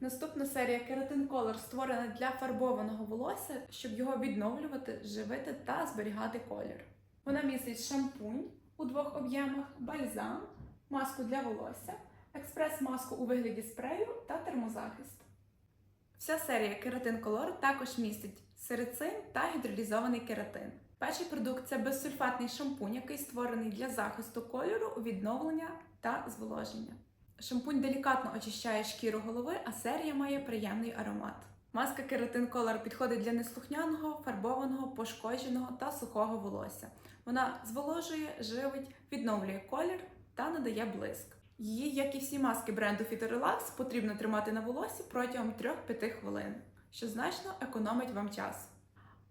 Наступна серія Keratin Color створена для фарбованого волосся, щоб його відновлювати, живити та зберігати колір. Вона містить шампунь у двох об'ємах, бальзам, маску для волосся, експрес-маску у вигляді спрею та термозахист. Вся серія Keratin Color також містить серицин та гідролізований кератин. Перший продукт це безсульфатний шампунь, який створений для захисту кольору, відновлення та зволоження. Шампунь делікатно очищає шкіру голови, а серія має приємний аромат. Маска Keratin Color підходить для неслухняного, фарбованого, пошкодженого та сухого волосся. Вона зволожує, живить, відновлює колір та надає блиск. Її, як і всі маски бренду Phytorelax, потрібно тримати на волосі протягом 3-5 хвилин, що значно економить вам час.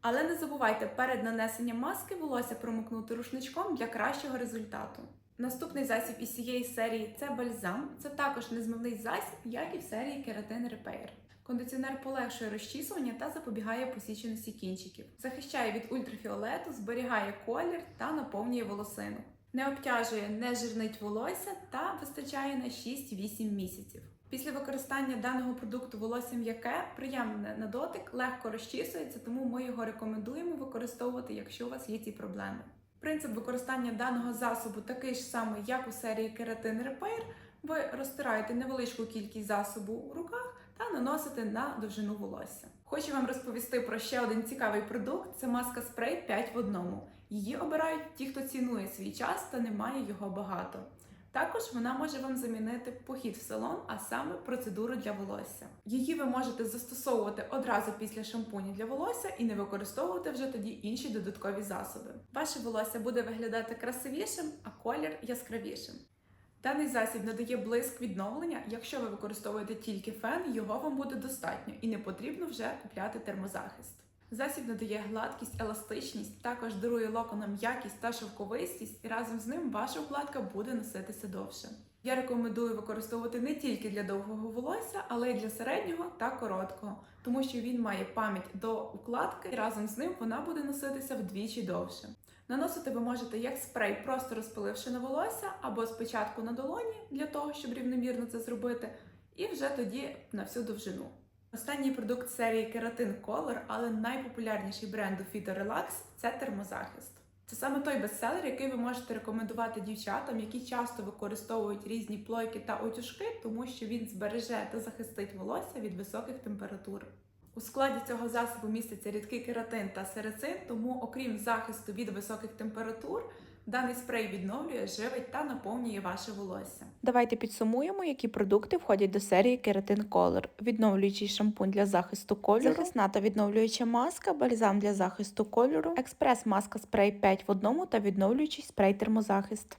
Але не забувайте перед нанесенням маски волосся промокнути рушничком для кращого результату. Наступний засіб із цієї серії це бальзам. Це також незмивний засіб, як і в серії Keratin Repair. Кондиціонер полегшує розчісування та запобігає посіченості кінчиків, захищає від ультрафіолету, зберігає колір та наповнює волосину. Не обтяжує, не жирнить волосся та вистачає на 6-8 місяців. Після використання даного продукту волосся м'яке, приємне на дотик, легко розчісується, тому ми його рекомендуємо використовувати, якщо у вас є ці проблеми. Принцип використання даного засобу такий ж самий, як у серії Keratin Repair. Ви розтираєте невеличку кількість засобу у руках та наносите на довжину волосся. Хочу вам розповісти про ще один цікавий продукт: це маска спрей 5 в одному. Її обирають ті, хто цінує свій час та не має його багато. Також вона може вам замінити похід в салон, а саме процедуру для волосся. Її ви можете застосовувати одразу після шампуню для волосся і не використовувати вже тоді інші додаткові засоби. Ваше волосся буде виглядати красивішим, а колір яскравішим. Даний засіб надає блиск відновлення. Якщо ви використовуєте тільки фен, його вам буде достатньо і не потрібно вже купляти термозахист. Засіб надає гладкість, еластичність, також дарує локонам якість та шовковистість, і разом з ним ваша укладка буде носитися довше. Я рекомендую використовувати не тільки для довгого волосся, але й для середнього та короткого, тому що він має пам'ять до укладки, і разом з ним вона буде носитися вдвічі довше. Наносити ви можете як спрей, просто розпиливши на волосся, або спочатку на долоні для того, щоб рівномірно це зробити, і вже тоді на всю довжину. Останній продукт серії Keratin Color, але найпопулярніший бренду Phytorelax – це термозахист. Це саме той бестселер, який ви можете рекомендувати дівчатам, які часто використовують різні плойки та утюжки, тому що він збереже та захистить волосся від високих температур. У складі цього засобу міститься рідкий кератин та серицин, тому, окрім захисту від високих температур, даний спрей відновлює, живить та наповнює ваше волосся. Давайте підсумуємо, які продукти входять до серії Keratin Color. Відновлюючий шампунь для захисту кольору, захисна та відновлююча маска, бальзам для захисту кольору, експрес-маска спрей 5 в одному та відновлюючий спрей термозахист.